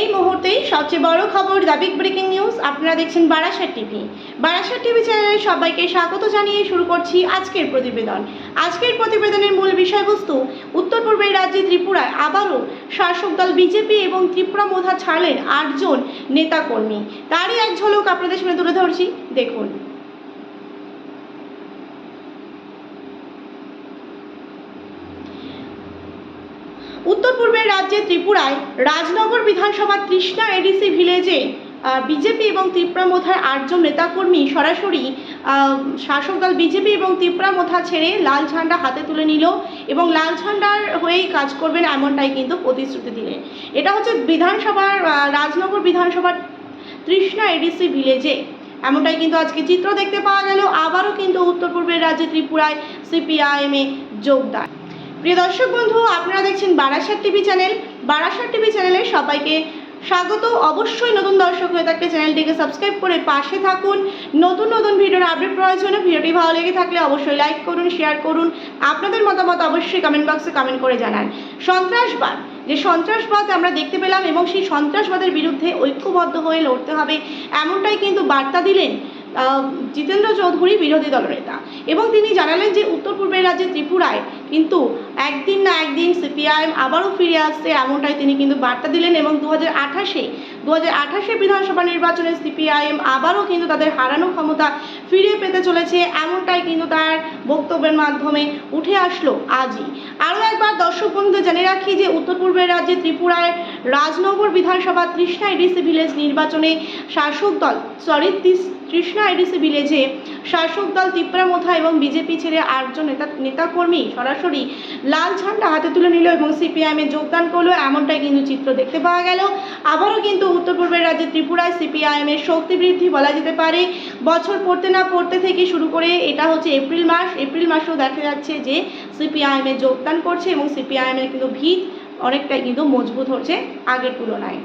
এই মুহূর্তেই সবচেয়ে বড় খবর দ্য বিগ ব্রেকিং নিউজ আপনারা দেখছেন বারাসাত টিভি। বারাসাত টিভি চ্যানেলে সবাইকে স্বাগত জানিয়ে শুরু করছি আজকের প্রতিবেদন। আজকের প্রতিবেদনের মূল বিষয়বস্তু, উত্তর পূর্বের রাজ্যে ত্রিপুরায় আবারও শাসক দল বিজেপি এবং ত্রিপুরা মোধা ছাড়লেন আটজন নেতাকর্মী। তারই এক ঝলক আপনাদের সামনে তুলে ধরছি, দেখুন। উত্তর পূর্বের রাজ্যে ত্রিপুরায় রাজনগর বিধানসভা তৃষ্ণা এডিসি ভিলেজে বিজেপি এবং ত্রিপুরা মোথার আটজন নেতাকর্মী সরাসরি শাসক দল বিজেপি এবং ত্রিপুরা মোথা ছেড়ে লাল ঝান্ডা হাতে তুলে নিল এবং লাল ঝান্ডার হয়েই কাজ করবেন এমনটাই কিন্তু প্রতিশ্রুতি দিলেন। এটা হচ্ছে বিধানসভার রাজনগর বিধানসভার তৃষ্ণা এডিসি ভিলেজে। এমনটাই কিন্তু আজকে চিত্র দেখতে পাওয়া গেল। আবারও কিন্তু উত্তর পূর্বের রাজ্যে ত্রিপুরায় সিপিআইএমে যোগদান। প্রিয় দর্শক বন্ধু, আপনারা দেখছেন Barasat TV channel. Barasat TV চ্যানেলে সবাইকে স্বাগত। অবশ্যই নতুন দর্শক হয়ে থাকলে চ্যানেলটিকে সাবস্ক্রাইব করে পাশে থাকুন। নতুন নতুন ভিডিওর আপডেট প্রয়োজনে ভিডিওটি ভালো লেগে থাকলে অবশ্যই লাইক করুন শেয়ার করুন। আপনাদের মতামত অবশ্যই কমেন্ট বক্সে কমেন্ট করে জানান। সন্ত্রাসবাদ, যে সন্ত্রাসবাদ আমরা দেখতে পেলাম এবং সেই সন্ত্রাসবাদের বিরুদ্ধে ঐক্যবদ্ধ হয়ে লড়তে হবে, এমনটাই কিন্তু বার্তা দিলেন জিতেন্দ্র চৌধুরী বিরোধী দলনেতা। এবং তিনি জানালেন যে উত্তর পূর্বের রাজ্যে ত্রিপুরায় কিন্তু একদিন না একদিন সিপিআইএম আবারও ফিরে আসছে, এমনটাই তিনি কিন্তু বার্তা দিলেন এবং দু হাজার আঠাশে দু হাজার আঠাশে বিধানসভা নির্বাচনে সিপিআইএম আবারও কিন্তু তাদের হারানো ক্ষমতা ফিরে পেতে চলেছে, এমনটাই কিন্তু তার বক্তব্যের মাধ্যমে উঠে আসলো আজই। আরও একবার দর্শক বন্ধুদের জেনে রাখি যে উত্তর পূর্বের রাজ্যে ত্রিপুরায় রাজনগর বিধানসভা তৃষ্ণা এডিসি ভিলেজ নির্বাচনে শাসক দল সরি তৃষ্ণা এডিসি ভিলেজে শাসক দল ত্রিপুরা মোথা এবং বিজেপি ছেড়ে আটজন নেতা নেতাকর্মী সরাসরি লাল ঝান্ডা হাতে তুলে নিল এবং সিপিআইএমে যোগদান করল। এমনটাই কিন্তু চিত্র দেখতে পাওয়া গেল। আবারও কিন্তু উত্তর পূর্বের রাজ্যে ত্রিপুরায় সিপিআইএমের শক্তি বৃদ্ধি বলা যেতে পারে। বছর পড়তে না পড়তে থেকে শুরু করে এটা হচ্ছে এপ্রিল মাস। এপ্রিল মাসেও দেখা যাচ্ছে যে সিপিআইএমে যোগদান করছে এবং সিপিআইএমের কিন্তু ভিত অনেকটাই কিন্তু মজবুত হচ্ছে আগের তুলনায়।